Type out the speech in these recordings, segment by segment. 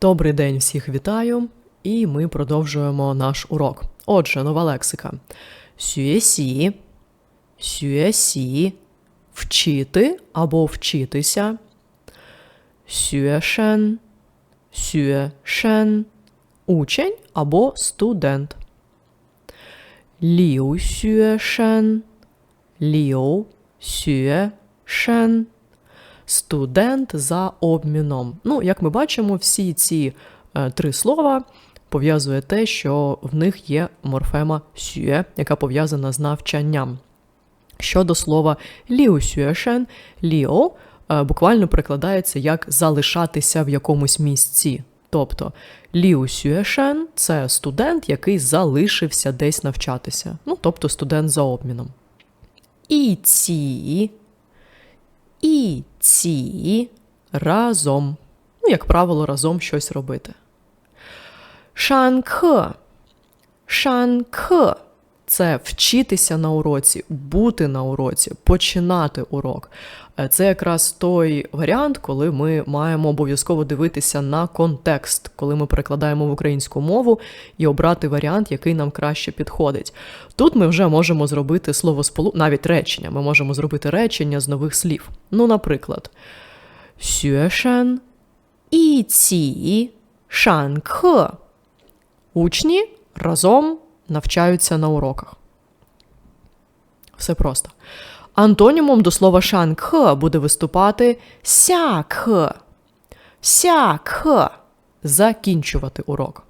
Добрий день, всіх вітаю, і ми продовжуємо наш урок. Отже, нова лексика. Сюєсі, сюєсі, вчити або вчитися. Сюєшен, сюєшен, учень або студент. Ліу сюєшен, ліу сюєшен, студент за обміном. Ну, як ми бачимо, всі ці е, три слова пов'язує те, що в них є морфема сює, яка пов'язана з навчанням. Щодо слова ліу сюєшен, ліо е, буквально перекладається як залишатися в якомусь місці. Тобто Ліу Сюешен – це студент, який залишився десь навчатися. Ну, тобто студент за обміном. І ці, і ці разом. Ну, як правило, разом щось робити. Шанке. Шанке – це вчитися на уроці, бути на уроці, починати урок. Е, Це якраз той варіант, коли ми маємо обов'язково дивитися на контекст, коли ми перекладаємо в українську мову і обрати варіант, який нам краще підходить. Тут ми вже можемо зробити словосполу, навіть речення. Ми можемо зробити речення з нових слів. Ну, наприклад, сюешен і ці шанке. Учні разом навчаються на уроках. Все просто. Антонімом до слова шанке буде виступати сяке. Сяке. Закінчувати урок.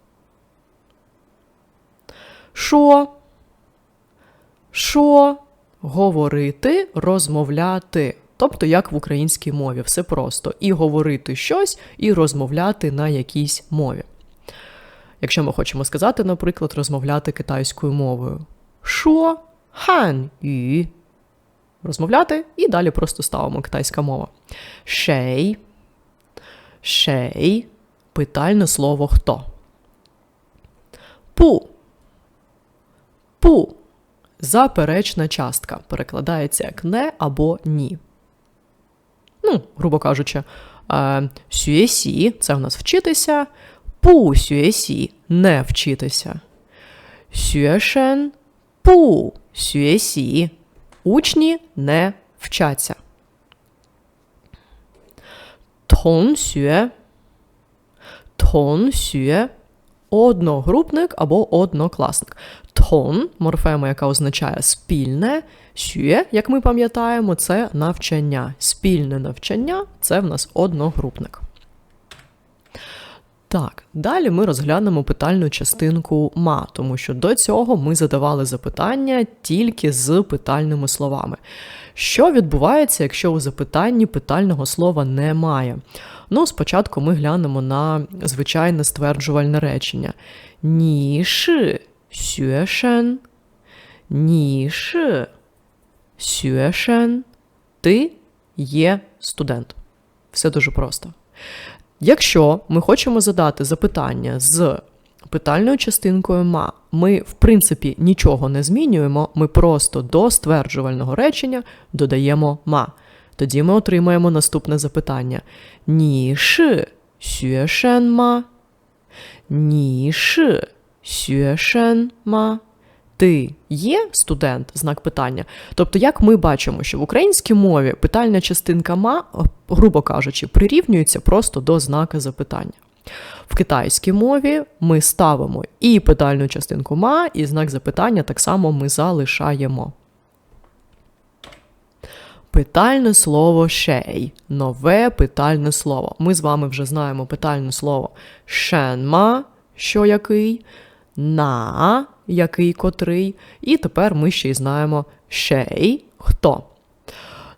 Шо? Шо? Говорити, розмовляти. Тобто, як в українській мові, все просто. І говорити щось, і розмовляти на якійсь мові. Якщо ми хочемо сказати, наприклад, розмовляти китайською мовою. Шо? Хан ю. Розмовляти і далі просто ставимо китайська мова. Шей. Шей. Питальне слово хто. Пу. Пу. Заперечна частка. Перекладається як не або ні. Ну, грубо кажучи, е, сюєсі це в нас вчитися. Пу сюєсі не вчитися. Сюєшен пу сюєсі. Учні не вчаться. Тонсює. Тонсює. Одногрупник або однокласник. Тон морфема, яка означає спільне. Сює, як ми пам'ятаємо, це навчання. Спільне навчання це в нас одногрупник. Так, далі ми розглянемо питальну частинку ма, тому що до цього ми задавали запитання тільки з питальними словами. Що відбувається, якщо у запитанні питального слова немає? Ну, спочатку ми глянемо на звичайне стверджувальне речення. Ніши сюешен, ніши сюешен, ти є студент. Все дуже просто. Якщо ми хочемо задати запитання з питальною частинкою ма, ми, в принципі, нічого не змінюємо, ми просто до стверджувального речення додаємо ма. Тоді ми отримаємо наступне запитання: Ні ши сюешен ма? Ні сюешен ма? Ти є студент? Знак питання. Тобто, як ми бачимо, що в українській мові питальна частинка ма, грубо кажучи, прирівнюється просто до знака запитання. В китайській мові ми ставимо і питальну частинку ма, і знак запитання так само ми залишаємо. Питальне слово шей. Нове питальне слово. Ми з вами вже знаємо питальне слово шенма, що який, на який котрий. І тепер ми ще й знаємо шей хто.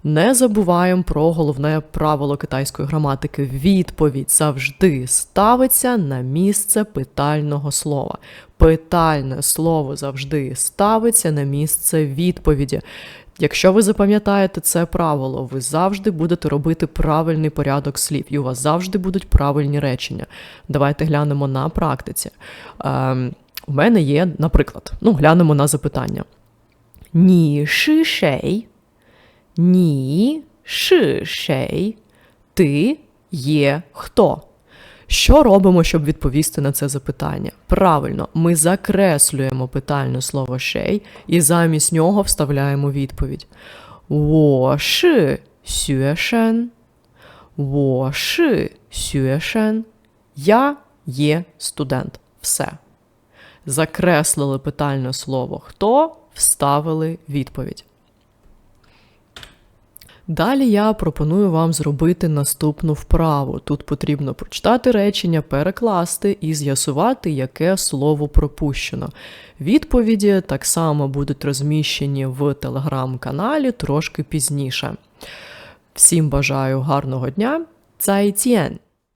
Не забуваємо про головне правило китайської граматики. Відповідь завжди ставиться на місце питального слова. Питальне слово завжди ставиться на місце відповіді. Якщо ви запам'ятаєте це правило, ви завжди будете робити правильний порядок слів, і у вас завжди будуть правильні речення. Давайте глянемо на практиці. Ем, у мене є, наприклад, ну, глянемо на запитання. Ні шишей, ні шишей, ти є хто? Що робимо, щоб відповісти на це запитання? Правильно, ми закреслюємо питальне слово шей і замість нього вставляємо відповідь. Во ши сюешен, во ши сюешен, я є студент. Все. Закреслили питальне слово хто, вставили відповідь. Далі я пропоную вам зробити наступну вправу. Тут потрібно прочитати речення, перекласти і з'ясувати, яке слово пропущено. Відповіді так само будуть розміщені в телеграм-каналі трошки пізніше. Всім бажаю гарного дня. Цайцієн!